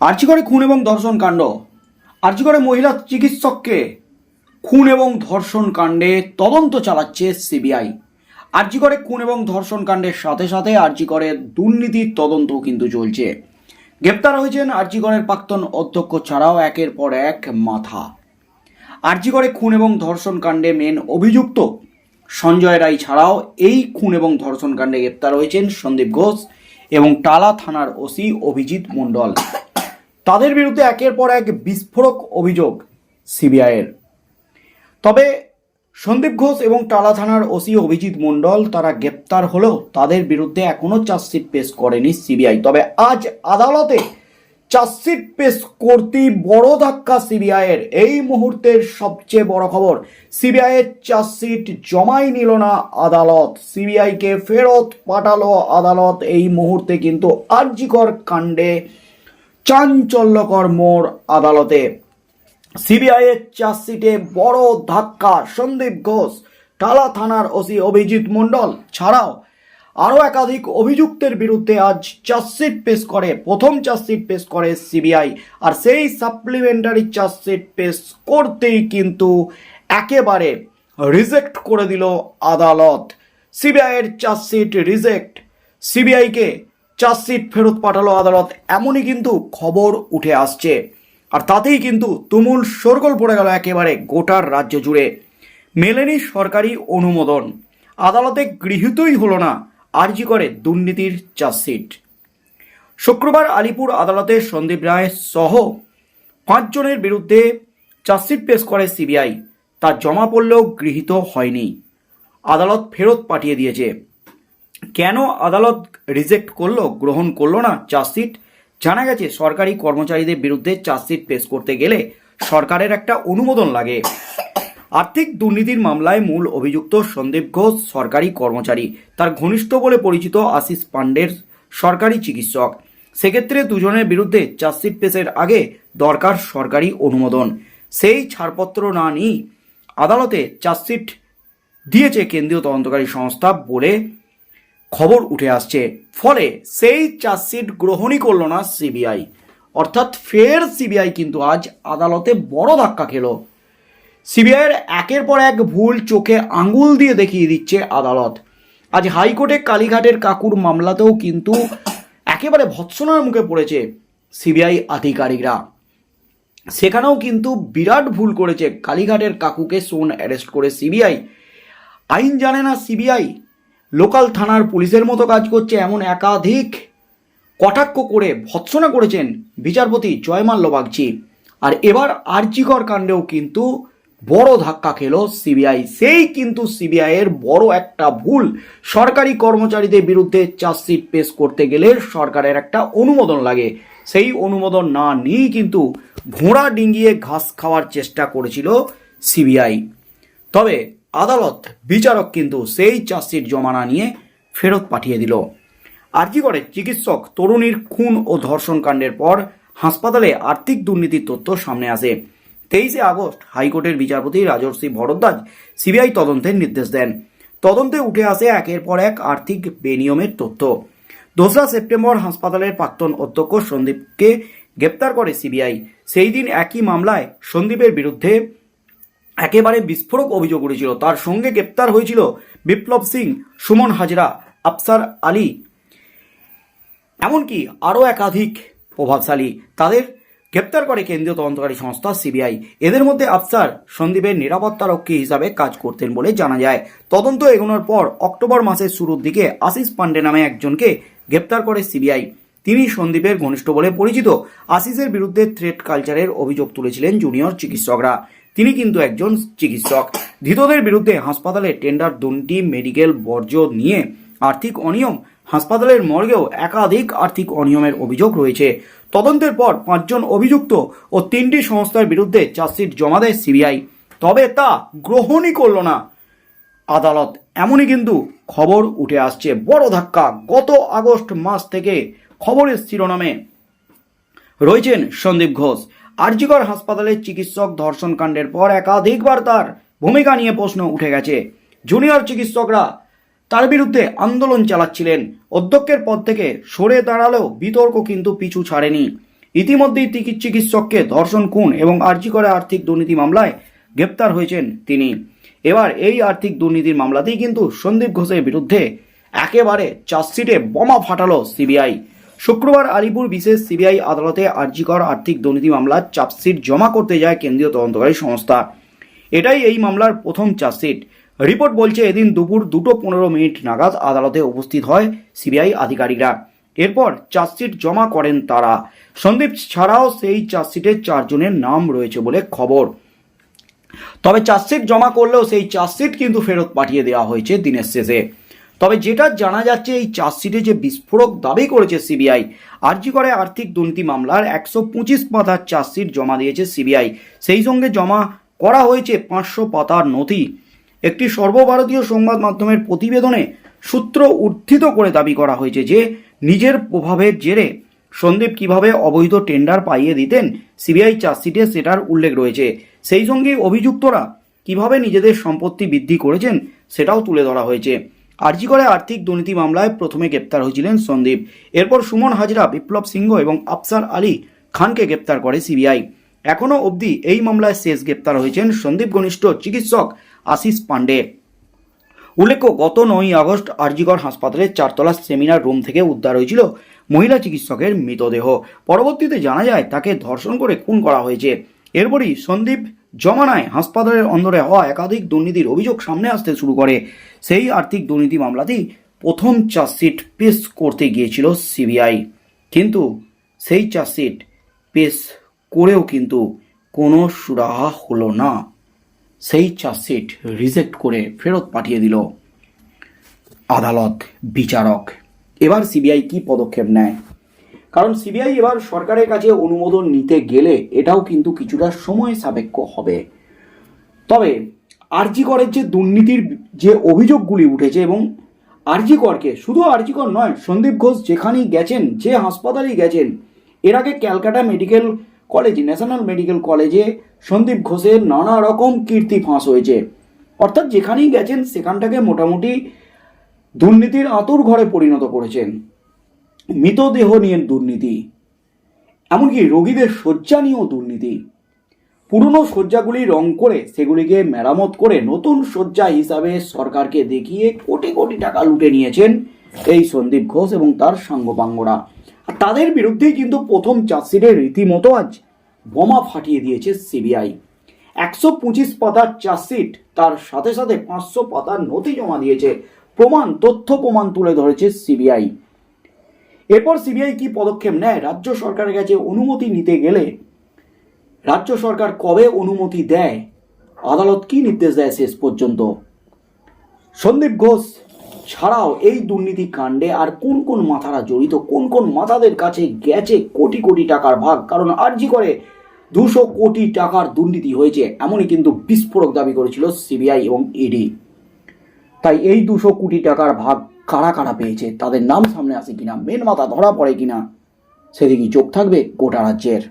আর্চিকরে খুন এবং ধর্ষণ কাণ্ড। আর্চিকরে মহিলা চিকিৎসককে খুন এবং ধর্ষণ কাণ্ডে তদন্ত চালাচ্ছে সিবিআই। আর্জিকরে খুন এবং ধর্ষণ কাণ্ডের সাথে সাথে আর্জিকরের দুর্নীতির তদন্ত কিন্তু চলছে। গ্রেপ্তার হয়েছেন আর্জিকরের প্রাক্তন অধ্যক্ষ ছাড়াও একের পর এক মাথা। আর্জিকরে খুন এবং ধর্ষণ কাণ্ডে মেন অভিযুক্ত সঞ্জয় রায় ছাড়াও এই খুন এবং ধর্ষণ কাণ্ডে গ্রেপ্তার হয়েছেন সন্দীপ ঘোষ এবং টালা থানার ওসি অভিজিৎ মণ্ডল। তাদের বিরুদ্ধে একের পর এক বিস্ফোরক অভিযোগ সিবিআইয়ের। তবে সন্দীপ ঘোষ এবং টালা থানার ওসি অভিজিৎ মণ্ডল তারা গ্রেপ্তার হলেও তাদের বিরুদ্ধে এখনও চার্জশিট পেশ করেনি সিবিআই। তবে আজ আদালতে চার্জশিট পেশ করতেই বড় ধাক্কা সিবিআইয়ের। এই মুহূর্তের সবচেয়ে বড় খবর, সিবিআইয়ের চার্জশিট জমাই নিল না আদালত। সিবিআইকে ফেরত পাঠালো আদালত। এই মুহূর্তে কিন্তু আর্জিকর কাণ্ডে চাঞ্চল্যকর মোড় আদালতে। সিবিআই এর চার্জশিটে বড় ধাক্কা, সন্দীপ ঘোষ, টালা থানার ওসি অভিজিৎ মণ্ডল ছাড়াও আরও একাধিক অভিযুক্তের বিরুদ্ধে আজ চার্জশিট পেশ করে, প্রথম চার্জশিট পেশ করে সিবিআই। আর সেই সাপ্লিমেন্টারি চার্জশিট পেশ করতেই কিন্তু একেবারে রিজেক্ট করে দিল আদালত। সিবিআইয়ের চার্জশিট রিজেক্ট। সিবিআইকে চার্জশিট ফেরত পাঠালো আদালত। এমনই কিন্তু খবর উঠে আসছে। আর তাতেই কিন্তু তুমুল শোরগোল পড়ে গেল একেবারে গোটার রাজ্য জুড়ে। মেলেনি সরকারি অনুমোদন। আদালতে গৃহীতই হলো না, আর্জি করে দুর্নীতির চার্জশিট। শুক্রবার আলিপুর আদালতে সন্দীপ রায় সহ পাঁচজনের বিরুদ্ধে চার্জশিট পেশ করে সিবিআই। তা জমা পড়লেও গৃহীত হয়নি। আদালত ফেরত পাঠিয়ে দিয়েছে। কেন আদালত রিজেক্ট করল, গ্রহণ করল না চার্জশিট? জানা গেছে, সরকারি কর্মচারীদের বিরুদ্ধে চার্জশিট পেশ করতে গেলে সরকারের একটা অনুমোদন লাগে। আর্থিক দুর্নীতির মামলায় মূল অভিযুক্ত সন্দীপ ঘোষ সরকারি কর্মচারী। তার ঘনিষ্ঠ বলে পরিচিত আশিস পাণ্ডের সরকারি চিকিৎসক। সেক্ষেত্রে দুজনের বিরুদ্ধে চার্জশিট পেশের আগে দরকার সরকারি অনুমোদন। সেই ছাড়পত্র না নিয়ে আদালতে চার্জশিট দিয়েছে কেন্দ্রীয় তদন্তকারী সংস্থা বলে খবর উঠে আসছে। ফলে সেই চার্জশিট গ্রহণই করল না সিবিআই। অর্থাৎ ফের সিবিআই কিন্তু আজ আদালতে বড় ধাক্কা খেলো। সিবিআইয়ের একের পর এক ভুল চোখে আঙুল দিয়ে দেখিয়ে দিচ্ছে আদালত। আজ হাইকোর্টে কালীঘাটের কাকুর মামলাতেও কিন্তু একেবারে ভৎসনার মুখে পড়েছে সিবিআই আধিকারিকরা। সেখানেও কিন্তু বিরাট ভুল করেছে কালীঘাটের কাকুকে সোন অ্যারেস্ট করে সিবিআই। আইন জানে না সিবিআই লোকাল থানার পুলিশের মতো কাজ করছে এমন একাধিক কটাক্ষ করে ভৎসনা করেছেন বিচারপতি জয়মাল্য বাগচি আর এবার আর্জিকর কাণ্ডেও কিন্তু বড় ধাক্কা খেল সিবিআই। সেই কিন্তু সিবিআই এর বড় একটা ভুল। সরকারি কর্মচারীদের বিরুদ্ধে চার্জশিট পেশ করতে গেলে সরকারের একটা অনুমোদন লাগে। সেই অনুমোদন না নিয়েই কিন্তু ঘোড়া ডিঙ্গিয়ে ঘাস খাওয়ার চেষ্টা করেছিল সিবিআই। তবে আদালত বিচারক কিন্তু সেই চার্জশিট জমা না নিয়ে ফেরত পাঠিয়ে দিল। আর্জি করে? চিকিৎসক তরুণীর খুন ও ধর্ষণ কাণ্ডের পর হাসপাতালে আর্থিক দুর্নীতির তথ্য সামনে আসে। তেইশে আগস্ট হাইকোর্টের বিচারপতি রাজর্ষি ভরদ্বাজ সিবিআই তদন্তের নির্দেশ দেন। তদন্তে উঠে আসে একের পর এক আর্থিক বেনিয়মের তথ্য। দোসরা সেপ্টেম্বর হাসপাতালের প্রাক্তন অধ্যক্ষ সন্দীপকে গ্রেপ্তার করে সিবিআই। সেই দিন একই মামলায় সন্দীপের বিরুদ্ধে একেবারে বিস্ফোরক অভিযোগ উঠেছিল। তার সঙ্গে গ্রেপ্তার হয়েছিল বিপ্লব সিং, সুমন হাজরা, আফসার আলী। এমনকি আরও একাধিক প্রভাবশালী। তাদের গ্রেপ্তার করে কেন্দ্রীয় তদন্তকারী সংস্থা সিবিআই। এদের মধ্যে আফসার সন্দীপের নিরাপত্তারক্ষী হিসাবে কাজ করতেন বলে জানা যায়। তদন্ত এগোনোর পর অক্টোবর মাসের শুরুর দিকে আশিস পান্ডে নামে একজনকে গ্রেপ্তার করে সিবিআই। তিনি সন্দীপের ঘনিষ্ঠ বলে পরিচিত। আশিসের বিরুদ্ধে থ্রেট কালচারের অভিযোগ তুলেছিলেন জুনিয়র চিকিৎসকরা। তিনি কিন্তু একজন চিকিৎসক। ধৃতদের বিরুদ্ধে হাসপাতালে টেন্ডার দুর্নীতি মেডিকেল বর্জ্য নিয়ে আর্থিক অনিয়ম, হাসপাতালের মর্গেও একাধিক আর্থিক অনিয়মের অভিযোগ রয়েছে। তদন্তের পর পাঁচজন অভিযুক্ত ও তিনটি সংস্থার বিরুদ্ধে চার্জশিট জমা দেয় সিবিআই। তবে তা গ্রহণই করল না। আদালত এমনই কিন্তু খবর উঠে আসছে। বড় ধাক্কা। গত আগস্ট মাস থেকে খবরের শিরোনামে রয়েছেন সন্দীপ ঘোষ। আরজিকর হাসপাতালের চিকিৎসক ধর্ষণ কাণ্ডের পর একাধিকবার তার ভূমিকা নিয়ে প্রশ্ন উঠে গেছে। জুনিয়র চিকিৎসকরা তার বিরুদ্ধে আন্দোলন চালাচ্ছিলেন। অধ্যক্ষের পদ থেকে সরে দাঁড়ালেও বিতর্ক কিন্তু পিছু ছাড়েনি। ইতিমধ্যেই চিকিৎসককে ধর্ষণ খুন এবং আর্জি করে আর্থিক দুর্নীতি মামলায় গ্রেপ্তার হয়েছেন তিনি। এবার এই আর্থিক দুর্নীতির মামলাতেই কিন্তু সন্দীপ ঘোষের বিরুদ্ধে একেবারে চার্জশিটে বোমা ফাটালো সিবিআই। শুক্রবার আলিপুর বিশেষ সিবিআই আদালতে আর্জিকর আর্থিক দুর্নীতি মামলার চার্জশিট জমা করতে যায় কেন্দ্রীয় তদন্তকারী সংস্থা। এটাই এই মামলার প্রথম চার্জশিট। রিপোর্ট বলছে এদিন দুপুর দুটো পনেরো মিনিট নাগাদ আদালতে উপস্থিত হয় সিবিআই আধিকারিকরা। এরপর চার্জশিট জমা করেন তারা। সন্দীপ ছাড়াও সেই চার্জশিটে চারজনের নাম রয়েছে বলে খবর। তবে চার্জশিট জমা করলেও সেই চার্জশিট কিন্তু ফেরত পাঠিয়ে দেওয়া হয়েছে দিনের শেষে। তবে যেটা জানা যাচ্ছে, এই চার্জশিটে যে বিস্ফোরক দাবি করেছে সিবিআই, আর্জি করে আর্থিক দুর্নীতি মামলার একশো পঁচিশ পাতার চার্জশিট জমা দিয়েছে সিবিআই। সেই সঙ্গে জমা করা হয়েছে পাঁচশো পাতার নথি। একটি সর্বভারতীয় সংবাদ মাধ্যমের প্রতিবেদনে সূত্র উদ্ধৃত করে দাবি করা হয়েছে যে, নিজের প্রভাবের জেরে সন্দীপ কীভাবে অবৈধ টেন্ডার পাইয়ে দিতেন, সিবিআই চার্জশিটে সেটার উল্লেখ রয়েছে। সেই সঙ্গে অভিযুক্তরা কীভাবে নিজেদের সম্পত্তি বৃদ্ধি করেছেন, সেটাও তুলে ধরা হয়েছে। আর্জি করে আর্থিক দুর্নীতি মামলায় প্রথমে গ্রেপ্তার হয়েছিলেন সন্দীপ। এরপর সুমন হাজরা, বিপ্লব সিংহ এবং আফসার আলী খানকে গ্রেপ্তার করে সিবিআই। এখনও অবধি এই মামলায় শেষ গ্রেপ্তার হয়েছেন সন্দীপ ঘনিষ্ঠ চিকিৎসক আশিস পাণ্ডে। উল্লেখ্য, গত নয়ই আগস্ট আরজিগড় হাসপাতালের চারতলা সেমিনার রুম থেকে উদ্ধার হয়েছিল মহিলা চিকিৎসকের মৃতদেহ। পরবর্তীতে জানা যায়, তাকে ধর্ষণ করে খুন করা হয়েছে। এরপরই সন্দীপ জমানায় হাসপাতালের অন্দরে হওয়া একাধিক দুর্নীতির অভিযোগ সামনে আসতে শুরু করে। সেই আর্থিক দুর্নীতি মামলাতেই প্রথম চার্জশিট পেশ করতে গিয়েছিল সিবিআই। কিন্তু সেই চার্জশিট পেশ করেও কিন্তু কোনো সুরাহা হলো না। সেই চার্জশিট রিজেক্ট করে ফেরত পাঠিয়ে দিল আদালত বিচারক। এবার সিবিআই কি পদক্ষেপ নেয়? কারণ সিবিআই এবার সরকারের কাছে অনুমোদন নিতে গেলে এটাও কিন্তু কিছুটা সময় সাপেক্ষ হবে। তবে আরজিকরের যে দুর্নীতির যে অভিযোগগুলি উঠেছে এবং আরজিকরকে শুধু আরজিকর নয়, সন্দীপ ঘোষ যেখানেই গেছেন, যে হাসপাতালেই গেছেন, এর আগে Calcutta Medical College, National Medical কলেজে সন্দীপ ঘোষের নানা রকম কীর্তি ফাঁস হয়েছে। অর্থাৎ যেখানেই গেছেন, সেখানটাকে মোটামুটি দুর্নীতির আঁতুর ঘরে পরিণত করেছেন। মৃতদেহ নিয়ে দুর্নীতি, এমনকি রোগীদের শয্যা নিয়েও দুর্নীতি। পুরনো শয্যাগুলি রং করে সেগুলিকে মেরামত করে নতুন শয্যা হিসাবে সরকারকে দেখিয়ে কোটি কোটি টাকা লুটে নিয়েছেন এই সন্দীপ ঘোষ এবং তার সাঙ্গপাঙ্গরা। তাদের বিরুদ্ধেই কিন্তু প্রথম চার্জশিটে রীতিমতো আজ বোমা ফাটিয়ে দিয়েছে সিবিআই। একশো পঁচিশ পাতার চার্জশিট, তার সাথে সাথে পাঁচশো পাতার নথি জমা দিয়েছে। প্রমাণ, তথ্য প্রমাণ তুলে ধরেছে সিবিআই। এরপর সিবিআই কি পদক্ষেপ নেয়? রাজ্য সরকারের কাছে অনুমতি নিতে গেলে রাজ্য সরকার কবে অনুমতি দেয়? আদালত কি নির্দেশ দেয় শেষ পর্যন্ত? সন্দীপ ঘোষ, ছাড়াও এই দুর্নীতি কাণ্ডে আর কোন কোন মাথারা জড়িত? কোন কোন মাথাদের কাছে গেছে কোটি কোটি টাকার ভাগ? কারণ আর্জি করে দুশো কোটি টাকার দুর্নীতি হয়েছে, এমনই কিন্তু বিস্ফোরক দাবি করেছিল সিবিআই এবং ইডি। তাই এই দুশো কোটি টাকার ভাগ কারা কারা পেয়েছে, তাদের নাম সামনে আসে কিনা, মেন মাথা ধরা পড়ে কিনা, সেদিকেই চোখ থাকবে গোটা রাজ্যের।